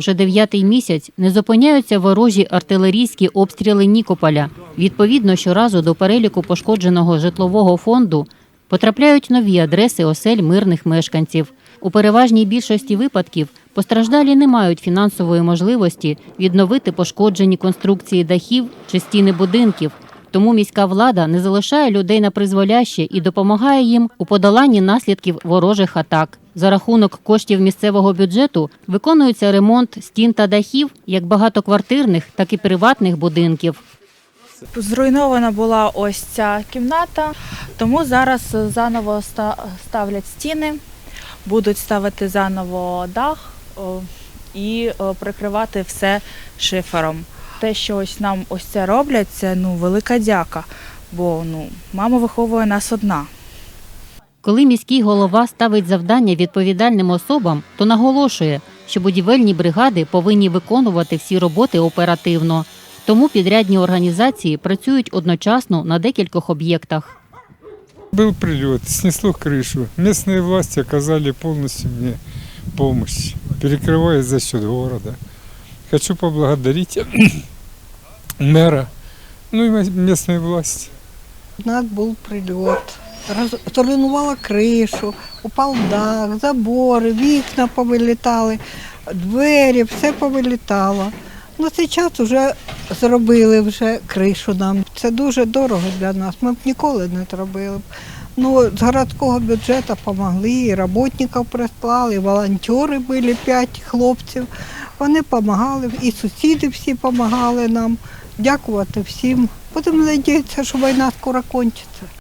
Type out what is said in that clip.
вже дев'ятий місяць не зупиняються ворожі артилерійські обстріли Нікополя. Відповідно, щоразу до переліку пошкодженого житлового фонду потрапляють нові адреси осель мирних мешканців. У переважній більшості випадків постраждалі не мають фінансової можливості відновити пошкоджені конструкції дахів чи стіни будинків. Тому міська влада не залишає людей на призволяще і допомагає їм у подоланні наслідків ворожих атак. За рахунок коштів місцевого бюджету виконується ремонт стін та дахів як багатоквартирних, так і приватних будинків. Зруйнована була ось ця кімната, тому зараз заново ставлять стіни, будуть ставити заново дах і прикривати все шифером. Те, що ось нам ось це роблять, це ну велика дяка, бо ну мама виховує нас одна. Коли міський голова ставить завдання відповідальним особам, то наголошує, що будівельні бригади повинні виконувати всі роботи оперативно. Тому підрядні організації працюють одночасно на декількох об'єктах. Был прилет, снесло крышу. Местные власти оказали полностью мне помощь, перекрывая за счет города. Хочу поблагодарить мэра, ну и местные власти. Однак був прильот. Роз- Зруйнувала кришу, упав дах, забори, вікна повилітали, двері, все повилітало. Ну, зараз вже зробили вже кришу нам. Це дуже дорого для нас. Ми б ніколи не зробили. Ну, з городського бюджету допомогли, і роботників прислали, і волонтери були п'ять хлопців. Вони допомагали, і сусіди всі допомагали нам. Дякувати всім. Будемо сподіватися, що війна скоро кончиться.